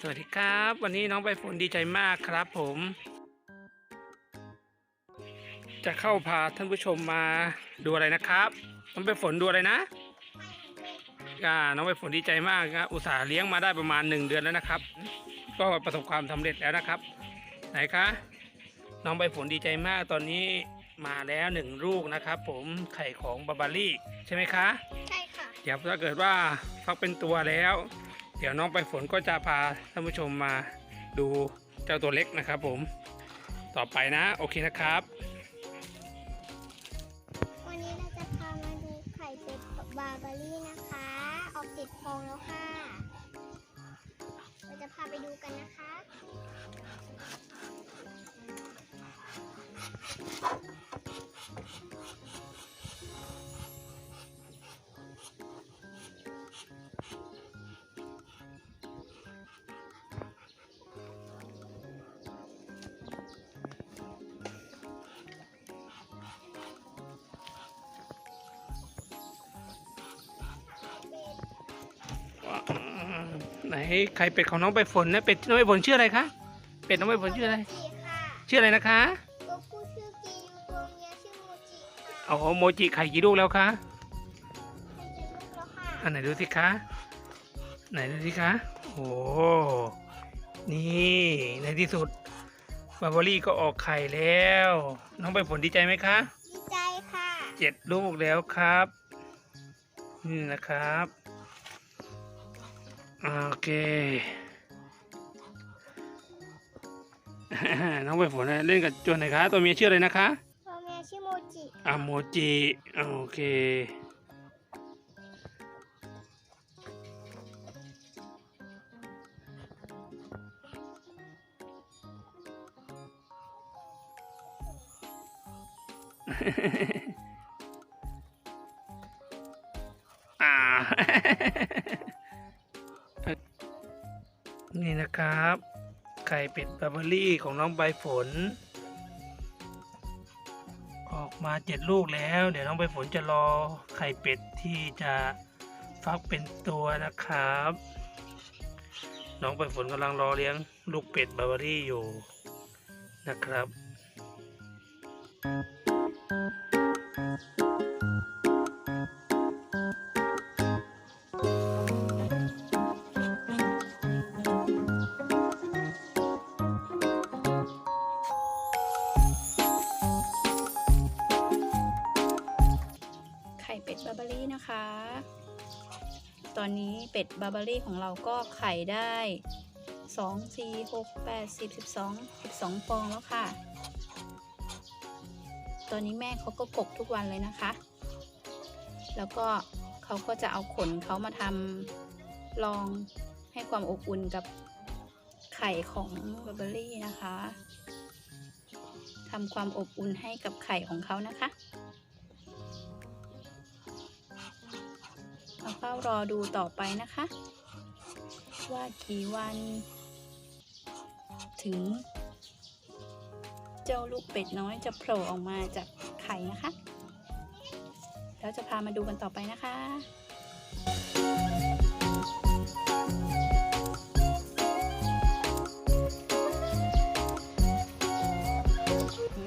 วันนี้น้องใบฝนดีใจมากครับผม จะเข้าพาท่านผู้ชมมาดูอะไรนะครับน้องใบฝนดูอะไรนะอ่าน้องใบฝนดีใจมากครับอุตส่าห์เลี้ยงมาได้ประมาณหนึ่งเดือนแล้วนะครับ ก็ประสบความสำเร็จแล้วนะครับ ไหนคะน้องใบฝนดีใจมากตอนนี้มาแล้วหนึ่งลูกนะครับ ผมไข่ของบาบารี่ใช่ไหมคะใช่ค่ะเดี๋ยวถ้าเกิดว่าฟักเป็นตัวแล้ว เดี๋ยวน้องไปฝนก็จะพาท่านผู้ชมมาดูเจ้าตัวเล็กนะครับผมต่อไปนะโอเคนะครับ วันนี้เราจะพามาดูไข่เป็ดบาร์บารี่นะคะ ออกติดฟองแล้วค่ะ เราจะพาไปดูกันนะคะ ไหนใครเป็ดของน้องไปฝนนะเป็ดน้องไปฝนชื่ออะไรคะเป็ดน้องไปฝนชื่ออะไรจิค่ะชื่ออะไรนะคะตัวผู้ชื่อกียูตัวเมียชื่อโมจิค่ะเอาโมจิไข่กี่ลูกแล้วคะให้เจอลูกแล้วค่ะอันไหนดูสิคะไหนดูสิคะโอ้นี่ในที่สุดบาร์บารี่ก็ออกไข่แล้ว น้องไปฝนดีใจไหมคะ ดีใจค่ะ เจ็ดลูกแล้วครับ นี่นะครับ โอเค น้องไปฝนเล่นกับจวนไหนคะตัวเมียชื่ออะไรนะคะ ตัวเมียชื่อโมจิอะโมจิโอเคอ่า นี่นะครับ ไข่เป็ดบาร์เบอรี่ของน้องใบฝน ออกมาเจ็ดลูกแล้ว เดี๋ยวน้องใบฝนจะรอไข่เป็ดที่จะฟักเป็นตัวนะครับ น้องใบฝนกำลังรอเลี้ยงลูกเป็ดบาร์เบอรี่อยู่นะครับไนะคะ ตอนนี้เป็ดบาร์บารี่ของเราก็ไข่ได้2 4 6 8 10 12 12ฟองแล้วค่ะ ตอนนี้แม่เขาก็กกทุกวันเลยนะคะ แล้วก็เขาก็จะเอาขนเขามาทำลองให้ความอบอุ่นกับไข่ของบาร์บารี่นะคะทำความอบอุ่นให้กับไข่ของเขานะคะ เราเฝ้ารอดูต่อไปนะคะ ว่ากี่วัน ถึง เจ้าลูกเป็ดน้อยจะโผล่ออกมาจากไข่นะคะ แล้วจะพามาดูกันต่อไปนะคะ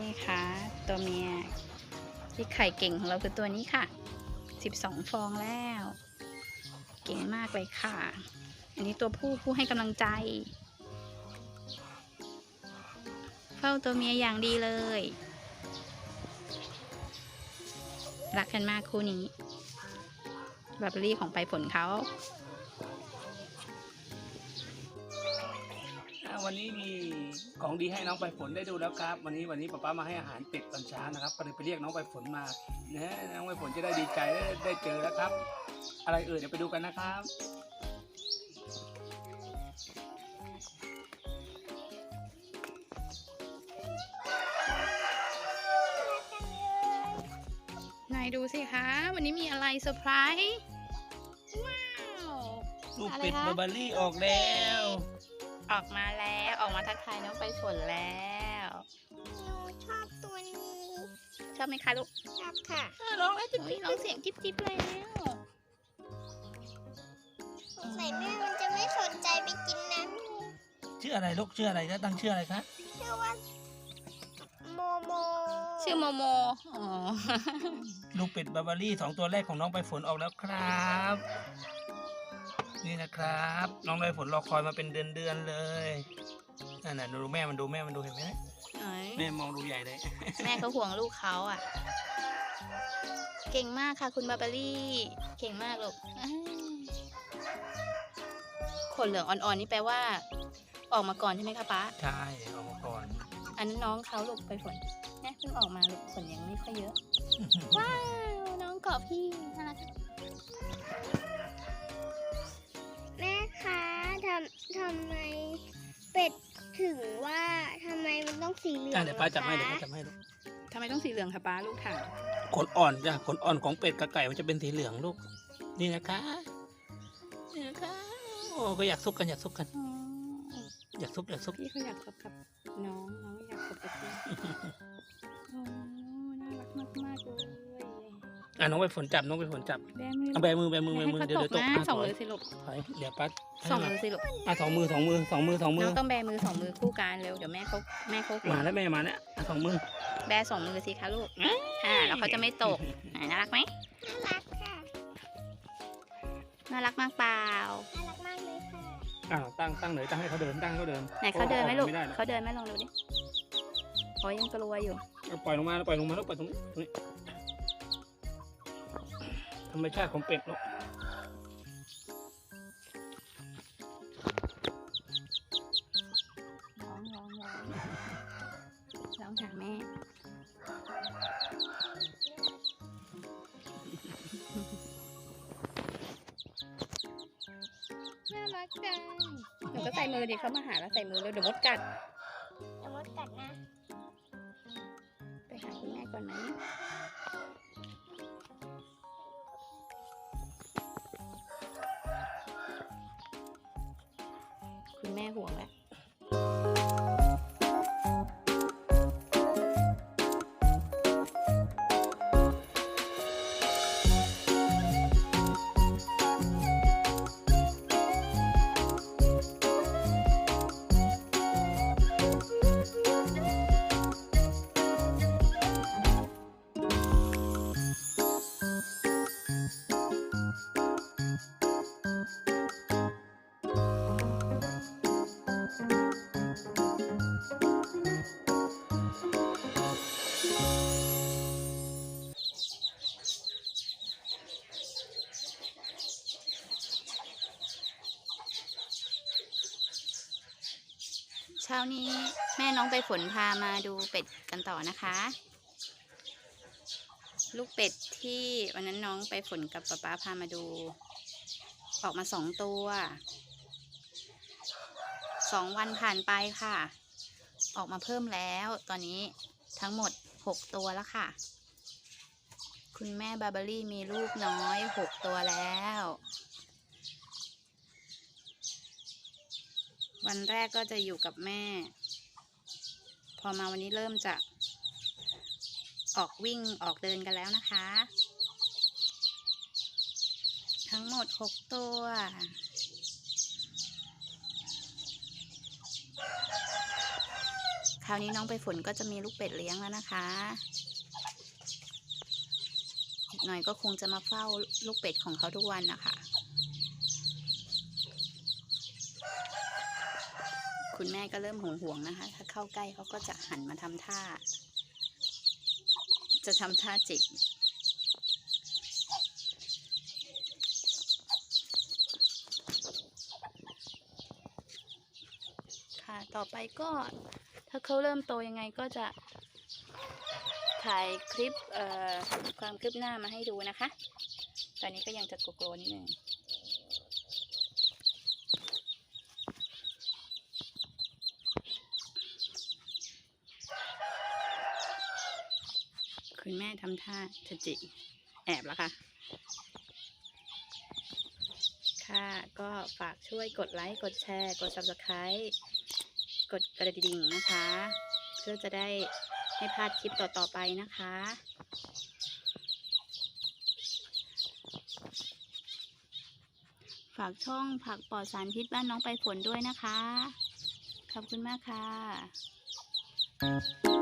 นี่ค่ะตัวเมียที่ไข่เก่งของเราคือตัวนี้ค่ะ 12 ฟองแล้ว เก่งมากเลยค่ะ อันนี้ตัวผู้ผู้ให้กำลังใจ เฝ้าตัวเมียอย่างดีเลย รักกันมากคู่นี้บับเบอรี่ของไปผลเขา วันนี้มีของดีให้น้องไปฝนได้ดูแล้วครับ วันนี้วันนี้ป๊าป๊ามาให้อาหารเป็ดตอนเช้านะครับก็เลยไปเรียกน้องไปฝนมานะน้องไปฝนจะได้ดีใจได้ได้เจอแล้วครับ อะไรเอ่ยเดี๋ยวไปดูกันนะครับไหนดูสิคะ วันนี้มีอะไรเซอร์ไพรส์ ว้าว ลูกอะไรเป็ดคะ บาร์บารี่ออกแล้ว ออกมาแล้วออกมาทักทายน้องไปฝนแล้วหนูชอบตัวนี้ ชอบไหมคะลูกชอบค่ะเออร้องแล้วจุดนี้ร้องเสียงจิ๊บจิ๊บแล้วสงสัยแม่มันจะไม่สนใจไปกินน้ำจชื่ออะไรลูกชื่ออะไรคะตั้งชื่ออะไรคะชื่อว่าโมโมชื่อโมโมอ๋อ ลูกเป็ดบาบารี่สองตัวแรกของน้องใบฝนออกแล้วครับ นี่นะครับ น้องใบฝนรอคอยมาเป็นเดือนเดือนๆเลยนั่นน่ะดูแม่มันดูแม่มันดูเห็นไหมแม่มองดูใหญ่เลย แม่เขาห่วงลูกเขาอะ เก่งมากค่ะคุณบาบารี่เก่งมากลูกอ้ายขนเหลืองอ่อนๆนี่แปลว่า ออกมาก่อนใช่ไหมคะป๊าใช่ออกมาก่อน อันนั้นน้องเขาลูกไปฝนเนี่ยเพิ่งออกมาลูกขนยังไม่ค่อยเยอะ ว้าว น้องเกาะพี่น่ารัก สีเหลืองอะเดี๋ยวป้าจับให้ล่ะเดี๋ยวคะป้าจับให้ลูกทำไมต้องสีเหลืองคะป้าลูกถามขนอ่อนจ้ะขนอ่อนของเป็ดกับไก่มันจะเป็นสีเหลืองลูก นี่นะคะนี่นะคะโอ้ก็อยากซุกกันอยากซุกกันอ๋ออยากซุกอยากซุกพี่เขาอยากคบกับน้องน้องอยากคบกับพี่โอ้น่ารักมากมากๆเลย อะน้องไปฝนจับน้องไปฝนจับแบมือเอาแบมือแบมือแบมือให้เดี๋ยวเขาเดี๋ยวตตกกนะอะสองถอยมือสิลูกถอยเดี๋ยวปัดสองมือสิลูกอะสองมือสองมือสองมือสองมืน้อองต้องแบมือสองมือคู่กันเร็วเดี๋ยวแม่เขาแม่เขาห่วมางแล้วแม่มาแล้วอะสองมือแบสองมือสิคะลูกอ่าแล้วเขาจะไม่ตกไหนน่ารักไหมน่ารักค่ะน่ารักมากเปล่าน่ารักมากเลยค่ะอ่าตั้งตั้งเลยตั้งให้เขาเดินตั้งให้เขาเดินไหนเขาเดินไหมลูกไม่ได้นะเขาเดินไหมลองดูดิโอ้ยยังกลัวอยู่เอาปล่อยลงมาปล่อยลงมาแล้วปล่อยตรงนี้ต รรมชาติของเป็ดลูกร้องร้องร้องร้องหาแม่น่ารักจังหนูก็ใส่มือดิเขามาหาแล้วใส่มือแล้วเดี๋ยวมดกัด แม่ห่วงแหละ ช้านี้แม่น้องไปฝนพามาดูเป็ดกันต่อนะคะ ลูกเป็ดที่วันนั้นน้องไปฝนกับป๊าป๊าพามาดู ออกมาสองตัวสองวันผ่านไปค่ะ ออกมาเพิ่มแล้วตอนนี้ทั้งหมดหกตัวแล้วค่ะ คุณแม่บาบารี่มีลูกน้อยหกตัวแล้ว วันแรกก็จะอยู่กับแม่ พอมาวันนี้เริ่มจะ ออกวิ่งออกเดินกันแล้วนะคะ ทั้งหมด 6 ตัวคราวนี้น้องไปฝนก็จะมีลูกเป็ดเลี้ยงแล้วนะคะ อีกหน่อยก็คงจะมาเฝ้าลูกเป็ดของเขาทุกวันนะคะ คุณแม่ก็เริ่มห่วงห่วงนะคะ ถ้าเข้าใกล้เขาก็จะหันมาทำท่า จะทำท่าจิกค่ะต่อไปก็ ถ้าเขาเริ่มโตยังไงก็จะถ่ายคลิปเอ่อความคืบหน้ามาให้ดูนะคะ ตอนนี้ก็ยังจะกลัวๆนิดนึง คุณแม่ทำท่าจะจิกแอบแล้วค่ะ ค่ะก็ฝากช่วยกดไลค์ กดแชร์ กด subscribe กดกระดิ่งนะคะ เพื่อจะได้ไม่พลาดคลิปต่อ ๆ ไปนะคะ ฝากช่องผักปลอดสารพิษบ้านน้องไปฝนด้วยนะคะ ขอบคุณมากค่ะ Música